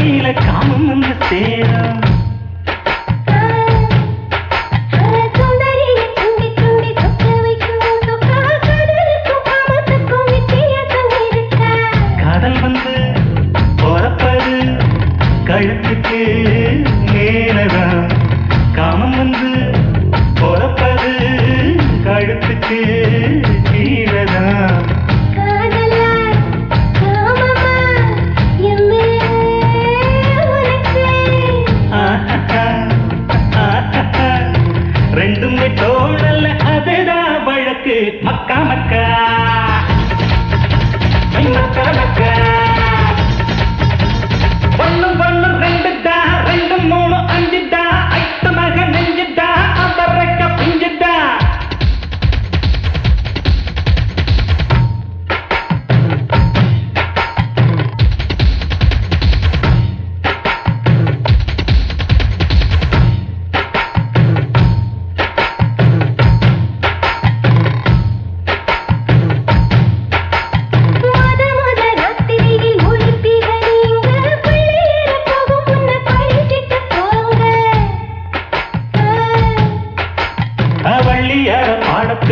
கையில காமம் வந்து சேரும். கடல் வந்து போறப்பது கழுத்துக்கு மக்கா மக்கா மக்கா மக்கா.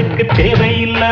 வள்ளியார பாடத்துக்கு தேவையில்லை